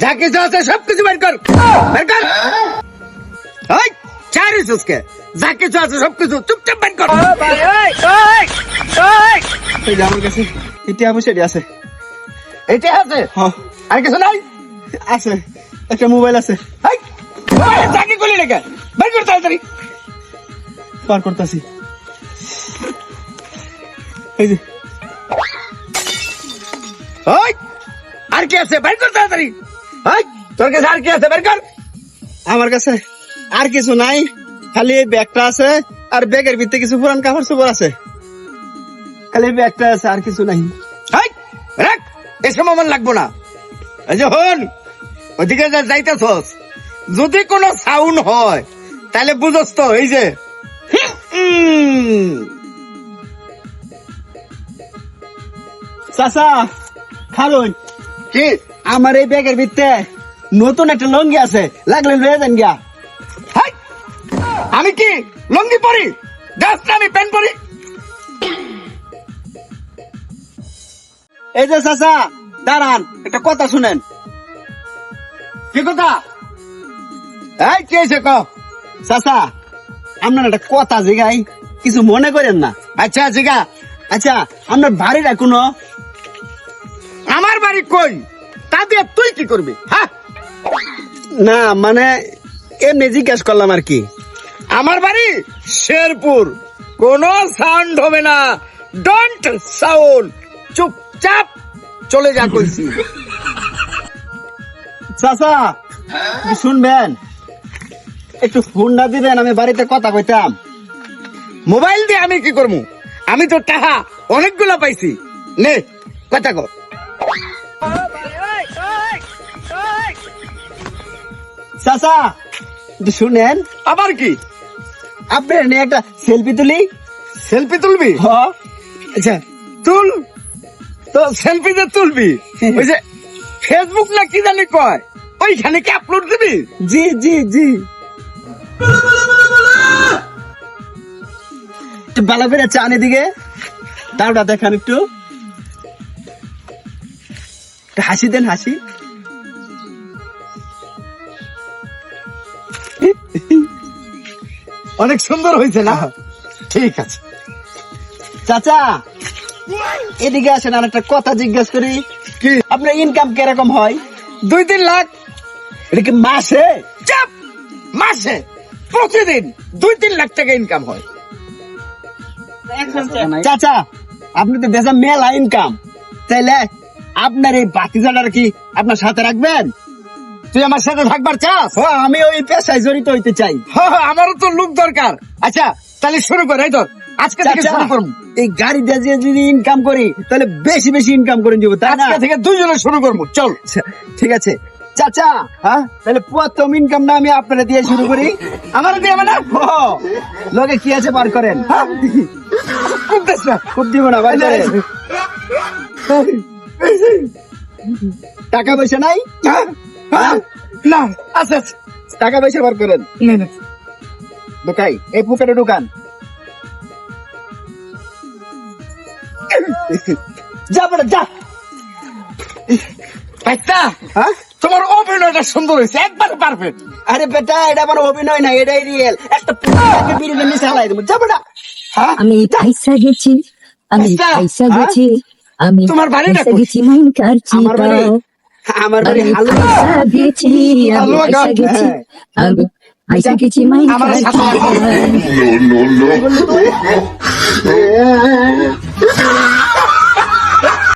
যা কিছু আছে সব কিছু বের কর। বের কর। ওই চারি সুসকে যা কিছু আছে সব কিছু চুপচাপ বের কর। এই যে আমার কাছে এটি আমার আছে। এটা আছে? হ্যাঁ। আর কিছু নাই? আছে। একটা মোবাইল আছে। চাকরি করলি নাকি বের কর তাড়াতাড়ি। পার করতেছি। এই যে। ওই আর কি আছে? বের কর তাড়াতাড়ি। ওই তোর কাছে আর কি আছে? বের কর। আমার কাছে আর কিছু নাই খালি এই ব্যাগটা আছে আর ব্যাগের ভিতরে কিছু পুরান কাপড় চোপড় আছে। খালি ব্যাগটা আছে আর কিছু নাই। এই, রাখ এসব আমার লাগবো না। এই যে হন ওদিকে যা যাইতেছস যদি কোনো সাউন্ড হয় তাহলে বুঝস তো এই যে। হুম, চাচা খালুন কি? আমার এই ব্যাগের ভিতরে নতুন একটা লঙ্গি আছে লাগলে লয়ে যান গিয়া। হাই! আমি কি লঙ্গি পরি? না আমি প্যান্ট পরি? এই যে চাচা দাঁড়ান একটা কথা শুনেন। কি কথা? এই কি হয়েছে ক চাচা আপনার একটা কথা জিগাই কিছু মনে করেন না। আচ্ছা জিগা। আচ্ছা আপনার বাড়িটা কোনো আমার বাড়ি কই? তা দিয়ে তুই কি করবি হ্যাঁ না মানে এমনি জিজ্ঞেস করলাম আর কি। আমার বাড়ি শেরপুর। কোনো সাউন্ড হবে না। ডোন্ট সাউন্ড চুপচাপ চলে যা কইছি। চাচা শুনবেন? একটু ফোনটা দিবেন আমি বাড়িতে কথা কইতাম। মোবাইল দিয়ে আমি কি করব আমি তো টাকা অনেকগুলো পাইছি। নে কথা কর চাচা একটু শুনেন। আবার কি? আপনার নিয়ে একটা সেলফি তুলি। সেলফি তুলবি? আচ্ছা। তুল। তো সেলফিতে তুলবি ওই যে ফেসবুক না কি জানি কয় ওইখানে কি আপলোড দিবি? জি জি জি। ভালো করে চান এদিকে। তাওটা দেখান একটু। হাসি দেন হাসি। অনেক সুন্দর হয়েছে না? ঠিক আছে। চাচা এদিকে আসেন আর একটা কথা জিজ্ঞেস করি। কি? আপনার ইনকাম কীরকম হয়? দুই তিন লাখ। এটা কি মাসে? চাপ! মাসে? প্রতিদিন দুই তিন লাখ টাকা ইনকাম হয়। চাচা আপনি তো দেশে মেলা ইনকাম তাইলে আপনার এই বাতিজাটার কি আপনার সাথে রাখবেন? তুই আমার সাথে থাকবার চাস? ও আমি ওই পেশায় জড়িত হইতে চাই। হ, আমারও তো লোক দরকার। আচ্ছা তাহলে শুরু কর এই ধর। আজকে থেকে শুরু করব এই গাড়ি দিয়ে যদি ইনকাম করি তাহলে বেশি বেশি ইনকাম করে দিব তাই আজকে থেকে দুইজনে শুরু করব চল। আচ্ছা, ঠিক আছে। চাচা হ্যাঁ তাহলে প্রথম ইনকাম না আমি আপনারা দিয়ে শুরু করি? আমার দিয়ে মানে? লগে কি আছে বার করেন? হ্যাঁ? খুব খুব দিব না করেন। টাকা পয়সা নাই? হ্যাঁ? হ্যাঁ? না আচ্ছা আচ্ছা টাকা পয়সা বার করেন। নে, নে। ঢুকাই এই পুকেটে ঢুকান। যা বেটা যা। বাচ্চা হ্যাঁ? তোমার অভিনয়টা সুন্দর হয়েছে একবার পারফেক্ট আরে বেটা এটা আমার অভিনয় না এটাই রিয়েল একটা মিশে হালাই দেবো। যা বেটা। হ্যাঁ? আমি পয়সা গেছি আমি আচ্ছা, পয়সা হ্যাঁ? গেছি। আমি তোমার বাড়িটা? গেছি মাইন কারছি আমার বাড়ি আমার বাড়ি হালুয়া গেছি হালুয়া গেছি হ্যাঁ। আমি আইসা গেছি মাইন কারছি.